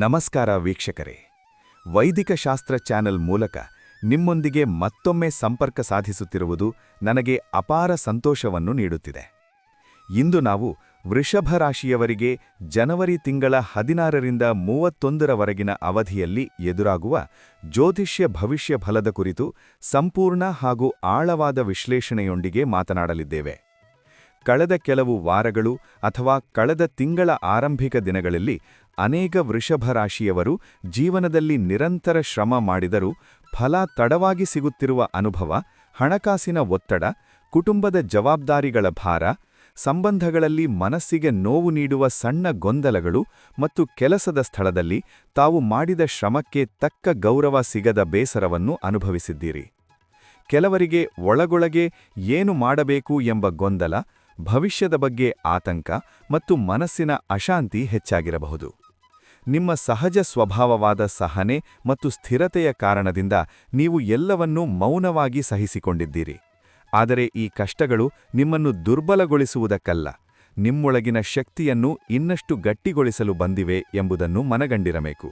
ನಮಸ್ಕಾರ ವೀಕ್ಷಕರೇ. ವೈದಿಕ ಶಾಸ್ತ್ರ ಚಾನೆಲ್ ಮೂಲಕ ನಿಮ್ಮೊಂದಿಗೆ ಮತ್ತೊಮ್ಮೆ ಸಂಪರ್ಕ ಸಾಧಿಸುತ್ತಿರುವುದು ನನಗೆ ಅಪಾರ ಸಂತೋಷವನ್ನು ನೀಡುತ್ತಿದೆ. ಇಂದು ನಾವು ವೃಷಭ ರಾಶಿಯವರಿಗೆ ಜನವರಿ ತಿಂಗಳ ಹದಿನಾರರಿಂದ ಮೂವತ್ತೊಂದರವರೆಗಿನ ಅವಧಿಯಲ್ಲಿ ಎದುರಾಗುವ ಜ್ಯೋತಿಷ್ಯ ಭವಿಷ್ಯ ಫಲದ ಕುರಿತು ಸಂಪೂರ್ಣ ಹಾಗೂ ಆಳವಾದ ವಿಶ್ಲೇಷಣೆಯೊಂದಿಗೆ ಮಾತನಾಡಲಿದ್ದೇವೆ. ಕಳೆದ ಕೆಲವು ವಾರಗಳು ಅಥವಾ ಕಳೆದ ತಿಂಗಳ ಆರಂಭಿಕ ದಿನಗಳಲ್ಲಿ ಅನೇಕ ವೃಷಭ ರಾಶಿಯವರು ಜೀವನದಲ್ಲಿ ನಿರಂತರ ಶ್ರಮ ಮಾಡಿದರೂ ಫಲ ತಡವಾಗಿ ಸಿಗುತ್ತಿರುವ ಅನುಭವ, ಹಣಕಾಸಿನ ಒತ್ತಡ, ಕುಟುಂಬದ ಜವಾಬ್ದಾರಿಗಳ ಭಾರ, ಸಂಬಂಧಗಳಲ್ಲಿ ಮನಸ್ಸಿಗೆ ನೋವು ನೀಡುವ ಸಣ್ಣ ಗೊಂದಲಗಳು ಮತ್ತು ಕೆಲಸದ ಸ್ಥಳದಲ್ಲಿ ತಾವು ಮಾಡಿದ ಶ್ರಮಕ್ಕೆ ತಕ್ಕ ಗೌರವ ಸಿಗದ ಬೇಸರವನ್ನು ಅನುಭವಿಸಿದ್ದೀರಿ. ಕೆಲವರಿಗೆ ಒಳಗೊಳಗೆ ಏನು ಮಾಡಬೇಕು ಎಂಬ ಗೊಂದಲ ಭವಿಷ್ಯದ ಬಗ್ಗೆ ಆತಂಕ ಮತ್ತು ಮನಸ್ಸಿನ ಅಶಾಂತಿ ಹೆಚ್ಚಾಗಿರಬಹುದು. ನಿಮ್ಮ ಸಹಜ ಸ್ವಭಾವವಾದ ಸಹನೆ ಮತ್ತು ಸ್ಥಿರತೆಯ ಕಾರಣದಿಂದ ನೀವು ಎಲ್ಲವನ್ನೂ ಮೌನವಾಗಿ ಸಹಿಸಿಕೊಂಡಿದ್ದೀರಿ. ಆದರೆ ಈ ಕಷ್ಟಗಳು ನಿಮ್ಮನ್ನು ದುರ್ಬಲಗೊಳಿಸುವುದಕ್ಕಲ್ಲ. ನಿಮ್ಮೊಳಗಿನ ಶಕ್ತಿಯನ್ನು ಇನ್ನಷ್ಟು ಗಟ್ಟಿಗೊಳಿಸಲು ಬಂದಿವೆ ಎಂಬುದನ್ನು ಮನಗಂಡಿರಬೇಕು.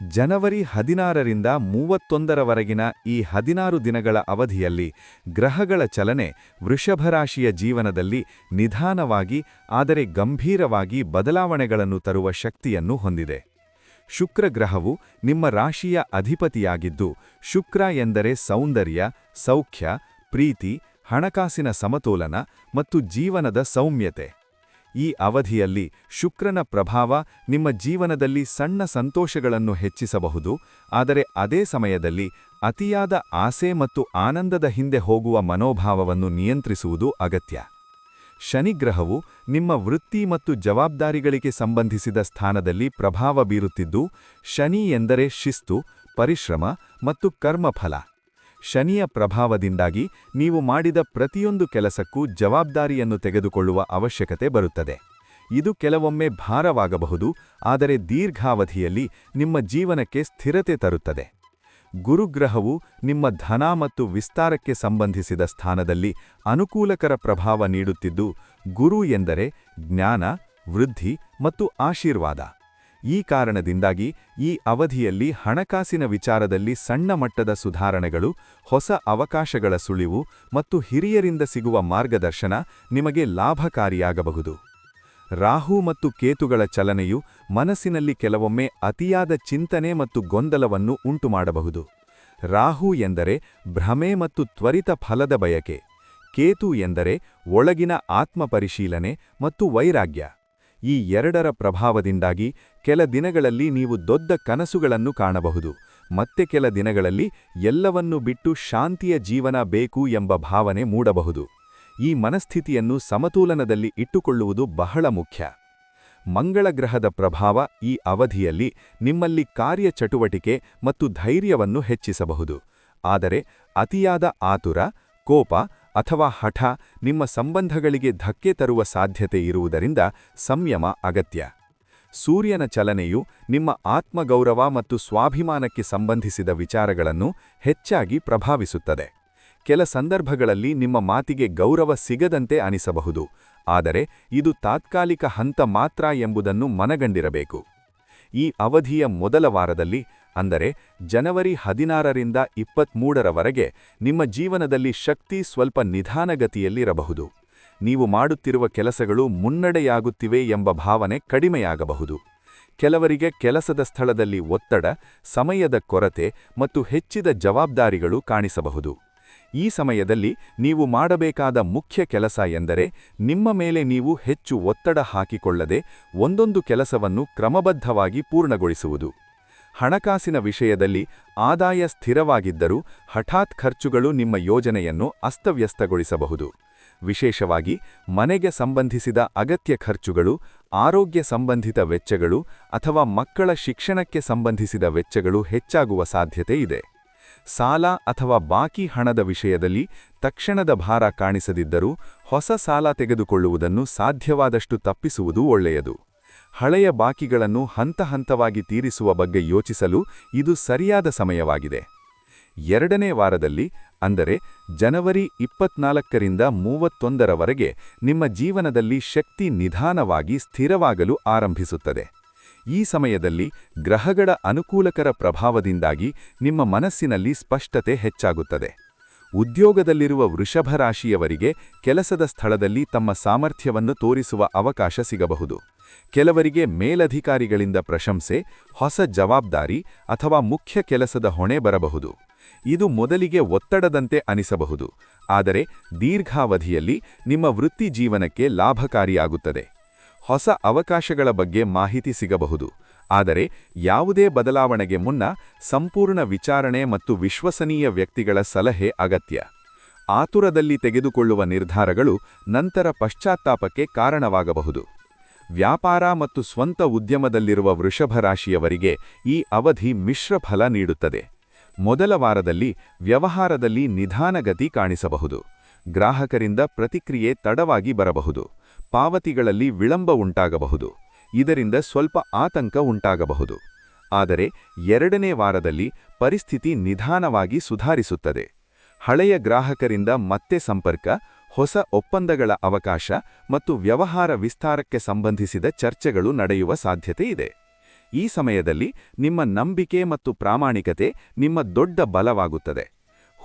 ಜನವರಿ ಹದಿನಾರರಿಂದ ಮೂವತ್ತೊಂದರವರೆಗಿನ ಈ ಹದಿನಾರು ದಿನಗಳ ಅವಧಿಯಲ್ಲಿ ಗ್ರಹಗಳ ಚಲನೆ ವೃಷಭರಾಶಿಯ ಜೀವನದಲ್ಲಿ ನಿಧಾನವಾಗಿ, ಆದರೆ ಗಂಭೀರವಾಗಿ ಬದಲಾವಣೆಗಳನ್ನು ತರುವ ಶಕ್ತಿಯನ್ನು ಹೊಂದಿದೆ. ಶುಕ್ರ ಗ್ರಹವು ನಿಮ್ಮ ರಾಶಿಯ ಅಧಿಪತಿಯಾಗಿದ್ದು, ಶುಕ್ರ ಎಂದರೆ ಸೌಂದರ್ಯ, ಸೌಖ್ಯ, ಪ್ರೀತಿ, ಹಣಕಾಸಿನ ಸಮತೋಲನ ಮತ್ತು ಜೀವನದ ಸೌಮ್ಯತೆ. ಈ ಅವಧಿಯಲ್ಲಿ ಶುಕ್ರನ ಪ್ರಭಾವ ನಿಮ್ಮ ಜೀವನದಲ್ಲಿ ಸಣ್ಣ ಸಂತೋಷಗಳನ್ನು ಹೆಚ್ಚಿಸಬಹುದು, ಆದರೆ ಅದೇ ಸಮಯದಲ್ಲಿ ಅತಿಯಾದ ಆಸೆ ಮತ್ತು ಆನಂದದ ಹಿಂದೆ ಹೋಗುವ ಮನೋಭಾವವನ್ನು ನಿಯಂತ್ರಿಸುವುದು ಅಗತ್ಯ. ಶನಿಗ್ರಹವು ನಿಮ್ಮ ವೃತ್ತಿ ಮತ್ತು ಜವಾಬ್ದಾರಿಗಳಿಗೆ ಸಂಬಂಧಿಸಿದ ಸ್ಥಾನದಲ್ಲಿ ಪ್ರಭಾವ ಬೀರುತ್ತಿದ್ದು, ಶನಿ ಎಂದರೆ ಶಿಸ್ತು, ಪರಿಶ್ರಮ ಮತ್ತು ಕರ್ಮಫಲ. ಶನಿಯ ಪ್ರಭಾವದಿಂದಾಗಿ ನೀವು ಮಾಡಿದ ಪ್ರತಿಯೊಂದು ಕೆಲಸಕ್ಕೂ ಜವಾಬ್ದಾರಿಯನ್ನು ತೆಗೆದುಕೊಳ್ಳುವ ಅವಶ್ಯಕತೆ ಬರುತ್ತದೆ. ಇದು ಕೆಲವೊಮ್ಮೆ ಭಾರವಾಗಬಹುದು, ಆದರೆ ದೀರ್ಘಾವಧಿಯಲ್ಲಿ ನಿಮ್ಮ ಜೀವನಕ್ಕೆ ಸ್ಥಿರತೆ ತರುತ್ತದೆ. ಗುರುಗ್ರಹವು ನಿಮ್ಮ ಧನ ಮತ್ತು ವಿಸ್ತಾರಕ್ಕೆ ಸಂಬಂಧಿಸಿದ ಸ್ಥಾನದಲ್ಲಿ ಅನುಕೂಲಕರ ಪ್ರಭಾವ ನೀಡುತ್ತಿದ್ದು, ಗುರು ಎಂದರೆ ಜ್ಞಾನ, ವೃದ್ಧಿ ಮತ್ತು ಆಶೀರ್ವಾದ. ಈ ಕಾರಣದಿಂದಾಗಿ ಈ ಅವಧಿಯಲ್ಲಿ ಹಣಕಾಸಿನ ವಿಚಾರದಲ್ಲಿ ಸಣ್ಣ ಮಟ್ಟದ ಸುಧಾರಣೆಗಳು, ಹೊಸ ಅವಕಾಶಗಳ ಸುಳಿವು ಮತ್ತು ಹಿರಿಯರಿಂದ ಸಿಗುವ ಮಾರ್ಗದರ್ಶನ ನಿಮಗೆ ಲಾಭಕಾರಿಯಾಗಬಹುದು. ರಾಹು ಮತ್ತು ಕೇತುಗಳ ಚಲನೆಯು ಮನಸ್ಸಿನಲ್ಲಿ ಕೆಲವೊಮ್ಮೆ ಅತಿಯಾದ ಚಿಂತನೆ ಮತ್ತು ಗೊಂದಲವನ್ನು ಉಂಟುಮಾಡಬಹುದು. ರಾಹು ಎಂದರೆ ಭ್ರಮೆ ಮತ್ತು ತ್ವರಿತ ಫಲದ ಬಯಕೆ, ಕೇತು ಎಂದರೆ ಒಳಗಿನ ಆತ್ಮಪರಿಶೀಲನೆ ಮತ್ತು ವೈರಾಗ್ಯ. ಈ ಎರಡರ ಪ್ರಭಾವದಿಂದಾಗಿ ಕೆಲ ದಿನಗಳಲ್ಲಿ ನೀವು ದೊಡ್ಡ ಕನಸುಗಳನ್ನು ಕಾಣಬಹುದು. ಮತ್ತೆ ಕೆಲ ದಿನಗಳಲ್ಲಿ ಎಲ್ಲವನ್ನೂ ಬಿಟ್ಟು ಶಾಂತಿಯ ಜೀವನ ಬೇಕು ಎಂಬ ಭಾವನೆ ಮೂಡಬಹುದು. ಈ ಮನಸ್ಥಿತಿಯನ್ನು ಸಮತೋಲನದಲ್ಲಿ ಇಟ್ಟುಕೊಳ್ಳುವುದು ಬಹಳ ಮುಖ್ಯ. ಮಂಗಳ ಗ್ರಹದ ಪ್ರಭಾವ ಈ ಅವಧಿಯಲ್ಲಿ ನಿಮ್ಮಲ್ಲಿ ಕಾರ್ಯಚಟುವಟಿಕೆ ಮತ್ತು ಧೈರ್ಯವನ್ನು ಹೆಚ್ಚಿಸಬಹುದು. ಆದರೆ ಅತಿಯಾದ ಆತುರ, ಕೋಪ ಅಥವಾ ಹಠ ನಿಮ್ಮ ಸಂಬಂಧಗಳಿಗೆ ಧಕ್ಕೆ ತರುವ ಸಾಧ್ಯತೆ ಇರುವುದರಿಂದ ಸಂಯಮ ಅಗತ್ಯ. ಸೂರ್ಯನ ಚಲನೆಯು ನಿಮ್ಮ ಆತ್ಮಗೌರವ ಮತ್ತು ಸ್ವಾಭಿಮಾನಕ್ಕೆ ಸಂಬಂಧಿಸಿದ ವಿಚಾರಗಳನ್ನು ಹೆಚ್ಚಾಗಿ ಪ್ರಭಾವಿಸುತ್ತದೆ. ಕೆಲ ಸಂದರ್ಭಗಳಲ್ಲಿ ನಿಮ್ಮ ಮಾತಿಗೆ ಗೌರವ ಸಿಗದಂತೆ ಅನಿಸಬಹುದು, ಆದರೆ ಇದು ತಾತ್ಕಾಲಿಕ ಹಂತ ಮಾತ್ರ ಎಂಬುದನ್ನು ಮನಗಂಡಿರಬೇಕು. ಈ ಅವಧಿಯ ಮೊದಲ ವಾರದಲ್ಲಿ, ಅಂದರೆ ಜನವರಿ ಹದಿನಾರರಿಂದ ಇಪ್ಪತ್ಮೂರರವರೆಗೆ, ನಿಮ್ಮ ಜೀವನದಲ್ಲಿ ಶಕ್ತಿ ಸ್ವಲ್ಪ ನಿಧಾನಗತಿಯಲ್ಲಿರಬಹುದು. ನೀವು ಮಾಡುತ್ತಿರುವ ಕೆಲಸಗಳು ಮುನ್ನಡೆಯಾಗುತ್ತಿವೆ ಎಂಬ ಭಾವನೆ ಕಡಿಮೆಯಾಗಬಹುದು. ಕೆಲವರಿಗೆ ಕೆಲಸದ ಸ್ಥಳದಲ್ಲಿ ಒತ್ತಡ, ಸಮಯದ ಕೊರತೆ ಮತ್ತು ಹೆಚ್ಚಿದ ಜವಾಬ್ದಾರಿಗಳು ಕಾಣಿಸಬಹುದು. ಈ ಸಮಯದಲ್ಲಿ ನೀವು ಮಾಡಬೇಕಾದ ಮುಖ್ಯ ಕೆಲಸ ಎಂದರೆ ನಿಮ್ಮ ಮೇಲೆ ನೀವು ಹೆಚ್ಚು ಒತ್ತಡ ಹಾಕಿಕೊಳ್ಳದೆ ಒಂದೊಂದು ಕೆಲಸವನ್ನು ಕ್ರಮಬದ್ಧವಾಗಿ ಪೂರ್ಣಗೊಳಿಸುವುದು. ಹಣಕಾಸಿನ ವಿಷಯದಲ್ಲಿ ಆದಾಯ ಸ್ಥಿರವಾಗಿದ್ದರೂ ಹಠಾತ್ ಖರ್ಚುಗಳು ನಿಮ್ಮ ಯೋಜನೆಯನ್ನು ಅಸ್ತವ್ಯಸ್ತಗೊಳಿಸಬಹುದು. ವಿಶೇಷವಾಗಿ ಮನೆಗೆ ಸಂಬಂಧಿಸಿದ ಅಗತ್ಯ ಖರ್ಚುಗಳು, ಆರೋಗ್ಯ ಸಂಬಂಧಿತ ವೆಚ್ಚಗಳು ಅಥವಾ ಮಕ್ಕಳ ಶಿಕ್ಷಣಕ್ಕೆ ಸಂಬಂಧಿಸಿದ ವೆಚ್ಚಗಳು ಹೆಚ್ಚಾಗುವ ಸಾಧ್ಯತೆ ಇದೆ. ಸಾಲ ಅಥವಾ ಬಾಕಿ ಹಣದ ವಿಷಯದಲ್ಲಿ ತಕ್ಷಣದ ಭಾರ ಕಾಣಿಸದಿದ್ದರೂ ಹೊಸ ಸಾಲ ತೆಗೆದುಕೊಳ್ಳುವುದನ್ನು ಸಾಧ್ಯವಾದಷ್ಟು ತಪ್ಪಿಸುವುದು ಒಳ್ಳೆಯದು. ಹಳೆಯ ಬಾಕಿಗಳನ್ನು ಹಂತ ಹಂತವಾಗಿ ತೀರಿಸುವ ಬಗ್ಗೆ ಯೋಚಿಸಲು ಇದು ಸರಿಯಾದ ಸಮಯವಾಗಿದೆ. ಎರಡನೇ ವಾರದಲ್ಲಿ, ಅಂದರೆ ಜನವರಿ ಇಪ್ಪತ್ನಾಲ್ಕರಿಂದ ಮೂವತ್ತೊಂದರವರೆಗೆ ನಿಮ್ಮ ಜೀವನದಲ್ಲಿ ಶಕ್ತಿ ನಿಧಾನವಾಗಿ ಸ್ಥಿರವಾಗಲು ಆರಂಭಿಸುತ್ತದೆ. ಈ ಸಮಯದಲ್ಲಿ ಗ್ರಹಗಳ ಅನುಕೂಲಕರ ಪ್ರಭಾವದಿಂದಾಗಿ ನಿಮ್ಮ ಮನಸ್ಸಿನಲ್ಲಿ ಸ್ಪಷ್ಟತೆ ಹೆಚ್ಚಾಗುತ್ತದೆ. ಉದ್ಯೋಗದಲ್ಲಿರುವ ವೃಷಭ ರಾಶಿಯವರಿಗೆ ಕೆಲಸದ ಸ್ಥಳದಲ್ಲಿ ತಮ್ಮ ಸಾಮರ್ಥ್ಯವನ್ನು ತೋರಿಸುವ ಅವಕಾಶ ಸಿಗಬಹುದು. ಕೆಲವರಿಗೆ ಮೇಲಧಿಕಾರಿಗಳಿಂದ ಪ್ರಶಂಸೆ, ಹೊಸ ಜವಾಬ್ದಾರಿ ಅಥವಾ ಮುಖ್ಯ ಕೆಲಸದ ಹೊಣೆ ಬರಬಹುದು. ಇದು ಮೊದಲಿಗೆ ಒತ್ತಡದಂತೆ ಅನಿಸಬಹುದು, ಆದರೆ ದೀರ್ಘಾವಧಿಯಲ್ಲಿ ನಿಮ್ಮ ವೃತ್ತಿ ಜೀವನಕ್ಕೆ ಲಾಭಕಾರಿಯಾಗುತ್ತದೆ. ಹೊಸ ಅವಕಾಶಗಳ ಬಗ್ಗೆ ಮಾಹಿತಿ ಸಿಗಬಹುದು. ಆದರೆ ಯಾವುದೇ ಬದಲಾವಣೆಗೆ ಮುನ್ನ ಸಂಪೂರ್ಣ ವಿಚಾರಣೆ ಮತ್ತು ವಿಶ್ವಸನೀಯ ವ್ಯಕ್ತಿಗಳ ಸಲಹೆ ಅಗತ್ಯ. ಆತುರದಲ್ಲಿ ತೆಗೆದುಕೊಳ್ಳುವ ನಿರ್ಧಾರಗಳು ನಂತರ ಪಶ್ಚಾತ್ತಾಪಕ್ಕೆ ಕಾರಣವಾಗಬಹುದು. ವ್ಯಾಪಾರ ಮತ್ತು ಸ್ವಂತ ಉದ್ಯಮದಲ್ಲಿರುವ ವೃಷಭ ರಾಶಿಯವರಿಗೆ ಈ ಅವಧಿ ಮಿಶ್ರ ಫಲ ನೀಡುತ್ತದೆ. ಮೊದಲ ವಾರದಲ್ಲಿ ವ್ಯವಹಾರದಲ್ಲಿ ನಿಧಾನಗತಿ ಕಾಣಿಸಬಹುದು. ಗ್ರಾಹಕರಿಂದ ಪ್ರತಿಕ್ರಿಯೆ ತಡವಾಗಿ ಬರಬಹುದು. ಪಾವತಿಗಳಲ್ಲಿ ವಿಳಂಬ ಉಂಟಾಗಬಹುದು. ಇದರಿಂದ ಸ್ವಲ್ಪ ಆತಂಕ ಉಂಟಾಗಬಹುದು. ಆದರೆ ಎರಡನೇ ವಾರದಲ್ಲಿ ಪರಿಸ್ಥಿತಿ ನಿಧಾನವಾಗಿ ಸುಧಾರಿಸುತ್ತದೆ. ಹಳೆಯ ಗ್ರಾಹಕರಿಂದ ಮತ್ತೆ ಸಂಪರ್ಕ, ಹೊಸ ಒಪ್ಪಂದಗಳ ಅವಕಾಶ ಮತ್ತು ವ್ಯವಹಾರ ವಿಸ್ತಾರಕ್ಕೆ ಸಂಬಂಧಿಸಿದ ಚರ್ಚೆಗಳು ನಡೆಯುವ ಸಾಧ್ಯತೆ ಇದೆ. ಈ ಸಮಯದಲ್ಲಿ ನಿಮ್ಮ ನಂಬಿಕೆ ಮತ್ತು ಪ್ರಾಮಾಣಿಕತೆ ನಿಮ್ಮ ದೊಡ್ಡ ಬಲವಾಗುತ್ತದೆ.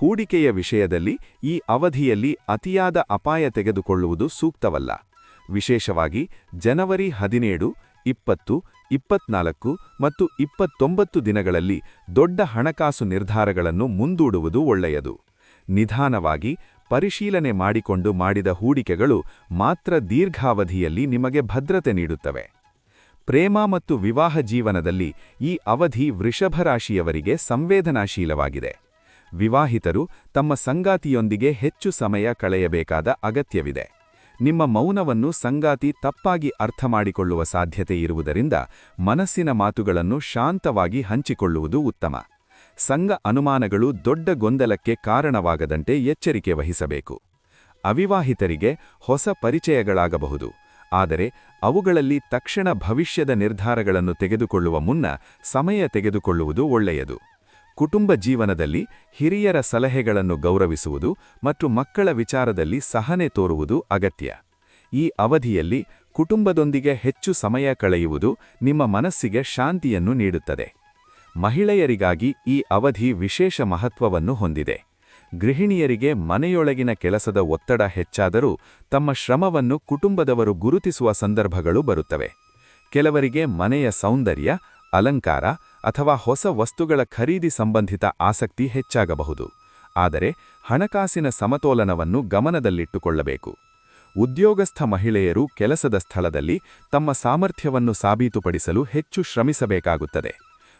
ಹೂಡಿಕೆಯ ವಿಷಯದಲ್ಲಿ ಈ ಅವಧಿಯಲ್ಲಿ ಅತಿಯಾದ ಅಪಾಯ ತೆಗೆದುಕೊಳ್ಳುವುದು ಸೂಕ್ತವಲ್ಲ. ವಿಶೇಷವಾಗಿ ಜನವರಿ ಹದಿನೇಳು, ಇಪ್ಪತ್ತು, ಇಪ್ಪತ್ನಾಲ್ಕು ಮತ್ತು ಇಪ್ಪತ್ತೊಂಬತ್ತು ದಿನಗಳಲ್ಲಿ ದೊಡ್ಡ ಹಣಕಾಸು ನಿರ್ಧಾರಗಳನ್ನು ಮುಂದೂಡುವುದು ಒಳ್ಳೆಯದು. ನಿಧಾನವಾಗಿ ಪರಿಶೀಲನೆ ಮಾಡಿಕೊಂಡು ಮಾಡಿದ ಹೂಡಿಕೆಗಳು ಮಾತ್ರ ದೀರ್ಘಾವಧಿಯಲ್ಲಿ ನಿಮಗೆ ಭದ್ರತೆ ನೀಡುತ್ತವೆ. ಪ್ರೇಮ ಮತ್ತು ವಿವಾಹ ಜೀವನದಲ್ಲಿ ಈ ಅವಧಿ ವೃಷಭರಾಶಿಯವರಿಗೆ ಸಂವೇದನಾಶೀಲವಾಗಿದೆ. ವಿವಾಹಿತರು ತಮ್ಮ ಸಂಗಾತಿಯೊಂದಿಗೆ ಹೆಚ್ಚು ಸಮಯ ಕಳೆಯಬೇಕಾದ ಅಗತ್ಯವಿದೆ. ನಿಮ್ಮ ಮೌನವನ್ನು ಸಂಗಾತಿ ತಪ್ಪಾಗಿ ಅರ್ಥ ಮಾಡಿಕೊಳ್ಳುವ ಸಾಧ್ಯತೆ ಇರುವುದರಿಂದ ಮನಸ್ಸಿನ ಮಾತುಗಳನ್ನು ಶಾಂತವಾಗಿ ಹಂಚಿಕೊಳ್ಳುವುದು ಉತ್ತಮ. ಸಂಘ ಅನುಮಾನಗಳು ದೊಡ್ಡ ಗೊಂದಲಕ್ಕೆ ಕಾರಣವಾಗದಂತೆ ಎಚ್ಚರಿಕೆ ವಹಿಸಬೇಕು. ಅವಿವಾಹಿತರಿಗೆ ಹೊಸ ಪರಿಚಯಗಳಾಗಬಹುದು. ಆದರೆ ಅವುಗಳಲ್ಲಿ ತಕ್ಷಣ ಭವಿಷ್ಯದ ನಿರ್ಧಾರಗಳನ್ನು ತೆಗೆದುಕೊಳ್ಳುವ ಮುನ್ನ ಸಮಯ ತೆಗೆದುಕೊಳ್ಳುವುದು ಒಳ್ಳೆಯದು. ಕುಟುಂಬ ಜೀವನದಲ್ಲಿ ಹಿರಿಯರ ಸಲಹೆಗಳನ್ನು ಗೌರವಿಸುವುದು ಮತ್ತು ಮಕ್ಕಳ ವಿಚಾರದಲ್ಲಿ ಸಹನೆ ತೋರುವುದು ಅಗತ್ಯ. ಈ ಅವಧಿಯಲ್ಲಿ ಕುಟುಂಬದೊಂದಿಗೆ ಹೆಚ್ಚು ಸಮಯ ಕಳೆಯುವುದು ನಿಮ್ಮ ಮನಸ್ಸಿಗೆ ಶಾಂತಿಯನ್ನು ನೀಡುತ್ತದೆ. ಮಹಿಳೆಯರಿಗಾಗಿ ಈ ಅವಧಿ ವಿಶೇಷ ಮಹತ್ವವನ್ನು ಹೊಂದಿದೆ. ಗೃಹಿಣಿಯರಿಗೆ ಮನೆಯೊಳಗಿನ ಕೆಲಸದ ಒತ್ತಡ ಹೆಚ್ಚಾದರೂ ತಮ್ಮ ಶ್ರಮವನ್ನು ಕುಟುಂಬದವರು ಗುರುತಿಸುವ ಸಂದರ್ಭಗಳು ಬರುತ್ತವೆ. ಕೆಲವರಿಗೆ ಮನೆಯ ಸೌಂದರ್ಯ, ಅಲಂಕಾರ ಅಥವಾ ಹೊಸ ವಸ್ತುಗಳ ಖರೀದಿ ಸಂಬಂಧಿತ ಆಸಕ್ತಿ ಹೆಚ್ಚಾಗಬಹುದು. ಆದರೆ ಹಣಕಾಸಿನ ಸಮತೋಲನವನ್ನು ಗಮನದಲ್ಲಿಟ್ಟುಕೊಳ್ಳಬೇಕು. ಉದ್ಯೋಗಸ್ಥ ಮಹಿಳೆಯರು ಕೆಲಸದ ಸ್ಥಳದಲ್ಲಿ ತಮ್ಮ ಸಾಮರ್ಥ್ಯವನ್ನು ಸಾಬೀತುಪಡಿಸಲು ಹೆಚ್ಚು ಶ್ರಮಿಸಬೇಕಾಗುತ್ತದೆ.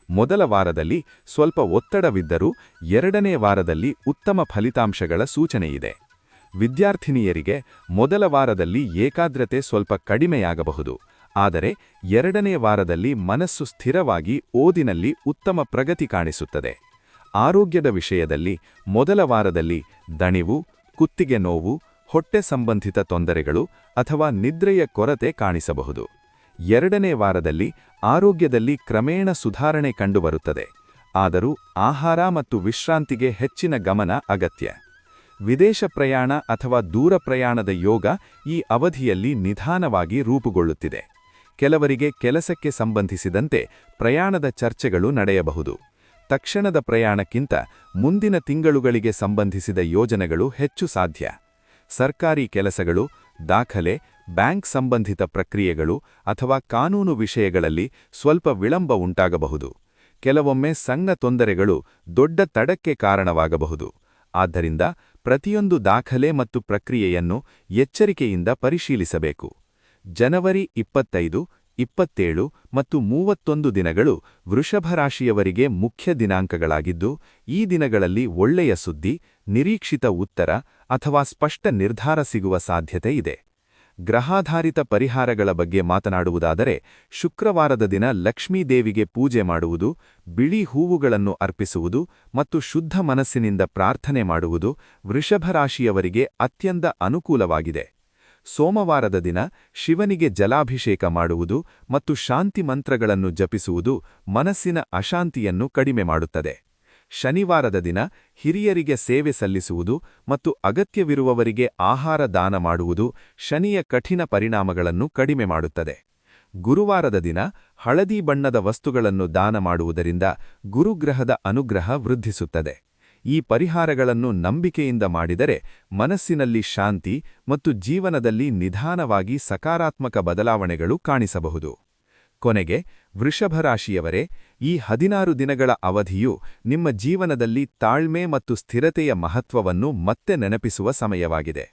ಮೊದಲ ವಾರದಲ್ಲಿ ಸ್ವಲ್ಪ ಒತ್ತಡವಿದ್ದರೂ ಎರಡನೇ ವಾರದಲ್ಲಿ ಉತ್ತಮ ಫಲಿತಾಂಶಗಳ ಸೂಚನೆಯಿದೆ. ವಿದ್ಯಾರ್ಥಿನಿಯರಿಗೆ ಮೊದಲ ವಾರದಲ್ಲಿ ಏಕಾಗ್ರತೆ ಸ್ವಲ್ಪ ಕಡಿಮೆಯಾಗಬಹುದು. ಆದರೆ ಎರಡನೇ ವಾರದಲ್ಲಿ ಮನಸ್ಸು ಸ್ಥಿರವಾಗಿ ಓದಿನಲ್ಲಿ ಉತ್ತಮ ಪ್ರಗತಿ ಕಾಣಿಸುತ್ತದೆ. ಆರೋಗ್ಯದ ವಿಷಯದಲ್ಲಿ ಮೊದಲ ವಾರದಲ್ಲಿ ದಣಿವು, ಕುತ್ತಿಗೆ ನೋವು, ಹೊಟ್ಟೆ ಸಂಬಂಧಿತ ತೊಂದರೆಗಳು ಅಥವಾ ನಿದ್ರೆಯ ಕೊರತೆ ಕಾಣಿಸಬಹುದು. ಎರಡನೇ ವಾರದಲ್ಲಿ ಆರೋಗ್ಯದಲ್ಲಿ ಕ್ರಮೇಣ ಸುಧಾರಣೆ ಕಂಡುಬರುತ್ತದೆ. ಆದರೂ ಆಹಾರ ಮತ್ತು ವಿಶ್ರಾಂತಿಗೆ ಹೆಚ್ಚಿನ ಗಮನ ಅಗತ್ಯ. ವಿದೇಶ ಪ್ರಯಾಣ ಅಥವಾ ದೂರ ಪ್ರಯಾಣದ ಯೋಗ ಈ ಅವಧಿಯಲ್ಲಿ ನಿಧಾನವಾಗಿ ರೂಪುಗೊಳ್ಳುತ್ತಿದೆ. ಕೆಲವರಿಗೆ ಕೆಲಸಕ್ಕೆ ಸಂಬಂಧಿಸಿದಂತೆ ಪ್ರಯಾಣದ ಚರ್ಚೆಗಳು ನಡೆಯಬಹುದು. ತಕ್ಷಣದ ಪ್ರಯಾಣಕ್ಕಿಂತ ಮುಂದಿನ ತಿಂಗಳುಗಳಿಗೆ ಸಂಬಂಧಿಸಿದ ಯೋಜನೆಗಳು ಹೆಚ್ಚು ಸಾಧ್ಯ. ಸರ್ಕಾರಿ ಕೆಲಸಗಳು, ದಾಖಲೆ, ಬ್ಯಾಂಕ್ ಸಂಬಂಧಿತ ಪ್ರಕ್ರಿಯೆಗಳು ಅಥವಾ ಕಾನೂನು ವಿಷಯಗಳಲ್ಲಿ ಸ್ವಲ್ಪ ವಿಳಂಬ ಉಂಟಾಗಬಹುದು. ಕೆಲವೊಮ್ಮೆ ಸಣ್ಣ ತೊಂದರೆಗಳು ದೊಡ್ಡ ತಡಕ್ಕೆ ಕಾರಣವಾಗಬಹುದು. ಆದ್ದರಿಂದ ಪ್ರತಿಯೊಂದು ದಾಖಲೆ ಮತ್ತು ಪ್ರಕ್ರಿಯೆಯನ್ನು ಎಚ್ಚರಿಕೆಯಿಂದ ಪರಿಶೀಲಿಸಬೇಕು. ಜನವರಿ ಇಪ್ಪತ್ತೈದು, ಇಪ್ಪತ್ತೇಳು ಮತ್ತು ಮೂವತ್ತೊಂದು ದಿನಗಳು ವೃಷಭರಾಶಿಯವರಿಗೆ ಮುಖ್ಯ ದಿನಾಂಕಗಳಾಗಿದ್ದು, ಈ ದಿನಗಳಲ್ಲಿ ಒಳ್ಳೆಯ ಸುದ್ದಿ, ನಿರೀಕ್ಷಿತ ಉತ್ತರ ಅಥವಾ ಸ್ಪಷ್ಟ ನಿರ್ಧಾರ ಸಿಗುವ ಸಾಧ್ಯತೆ ಇದೆ. ಗ್ರಹಾಧಾರಿತ ಪರಿಹಾರಗಳ ಬಗ್ಗೆ ಮಾತನಾಡುವುದಾದರೆ, ಶುಕ್ರವಾರದ ದಿನ ಲಕ್ಷ್ಮೀದೇವಿಗೆ ಪೂಜೆ ಮಾಡುವುದು, ಬಿಳಿ ಹೂವುಗಳನ್ನು ಅರ್ಪಿಸುವುದು ಮತ್ತು ಶುದ್ಧ ಮನಸ್ಸಿನಿಂದ ಪ್ರಾರ್ಥನೆ ಮಾಡುವುದು ವೃಷಭರಾಶಿಯವರಿಗೆ ಅತ್ಯಂತ ಅನುಕೂಲವಾಗಿದೆ. ಸೋಮವಾರದ ದಿನ ಶಿವನಿಗೆ ಜಲಾಭಿಷೇಕ ಮಾಡುವುದು ಮತ್ತು ಶಾಂತಿ ಮಂತ್ರಗಳನ್ನು ಜಪಿಸುವುದು ಮನಸ್ಸಿನ ಅಶಾಂತಿಯನ್ನು ಕಡಿಮೆ ಮಾಡುತ್ತದೆ. ಶನಿವಾರದ ದಿನ ಹಿರಿಯರಿಗೆ ಸೇವೆ ಸಲ್ಲಿಸುವುದು ಮತ್ತು ಅಗತ್ಯವಿರುವವರಿಗೆ ಆಹಾರ ದಾನ ಮಾಡುವುದು ಶನಿಯ ಕಠಿಣ ಪರಿಣಾಮಗಳನ್ನು ಕಡಿಮೆ ಮಾಡುತ್ತದೆ. ಗುರುವಾರದ ದಿನ ಹಳದಿ ಬಣ್ಣದ ವಸ್ತುಗಳನ್ನು ದಾನ ಮಾಡುವುದರಿಂದ ಗುರುಗ್ರಹದ ಅನುಗ್ರಹ ವೃದ್ಧಿಸುತ್ತದೆ. ಈ ಪರಿಹಾರಗಳನ್ನು ನಂಬಿಕೆಯಿಂದ ಮಾಡಿದರೆ ಮನಸ್ಸಿನಲ್ಲಿ ಶಾಂತಿ ಮತ್ತು ಜೀವನದಲ್ಲಿ ನಿಧಾನವಾಗಿ ಸಕಾರಾತ್ಮಕ ಬದಲಾವಣೆಗಳು ಕಾಣಿಸಬಹುದು. ಕೊನೆಗೆ ವೃಷಭರಾಶಿಯವರೇ ಈ ಹದಿನಾರು ದಿನಗಳ ಅವಧಿಯು ನಿಮ್ಮ ಜೀವನದಲ್ಲಿ ತಾಳ್ಮೆ ಮತ್ತು ಸ್ಥಿರತೆಯ ಮಹತ್ವವನ್ನು ಮತ್ತೆ ನೆನಪಿಸುವ ಸಮಯವಾಗಿದೆ.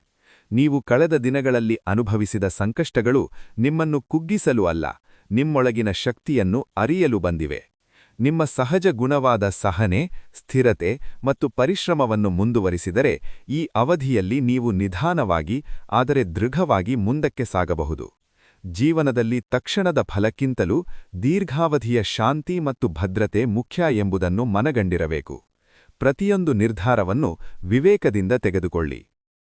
ನೀವು ಕಳೆದ ದಿನಗಳಲ್ಲಿ ಅನುಭವಿಸಿದ ಸಂಕಷ್ಟಗಳು ನಿಮ್ಮನ್ನು ಕುಗ್ಗಿಸಲು ಅಲ್ಲ, ನಿಮ್ಮೊಳಗಿನ ಶಕ್ತಿಯನ್ನು ಅರಿಯಲು ಬಂದಿವೆ. ನಿಮ್ಮ ಸಹಜ ಗುಣವಾದ ಸಹನೆ, ಸ್ಥಿರತೆ ಮತ್ತು ಪರಿಶ್ರಮವನ್ನು ಮುಂದುವರಿಸಿದರೆ ಈ ಅವಧಿಯಲ್ಲಿ ನೀವು ನಿಧಾನವಾಗಿ, ಆದರೆ ದೃಢವಾಗಿ ಮುಂದಕ್ಕೆ ಸಾಗಬಹುದು. ಜೀವನದಲ್ಲಿ ತಕ್ಷಣದ ಫಲಕ್ಕಿಂತಲೂ ದೀರ್ಘಾವಧಿಯ ಶಾಂತಿ ಮತ್ತು ಭದ್ರತೆ ಮುಖ್ಯ ಎಂಬುದನ್ನು ಮನಗಂಡಿರಬೇಕು. ಪ್ರತಿಯೊಂದು ನಿರ್ಧಾರವನ್ನು ವಿವೇಕದಿಂದ ತೆಗೆದುಕೊಳ್ಳಿ.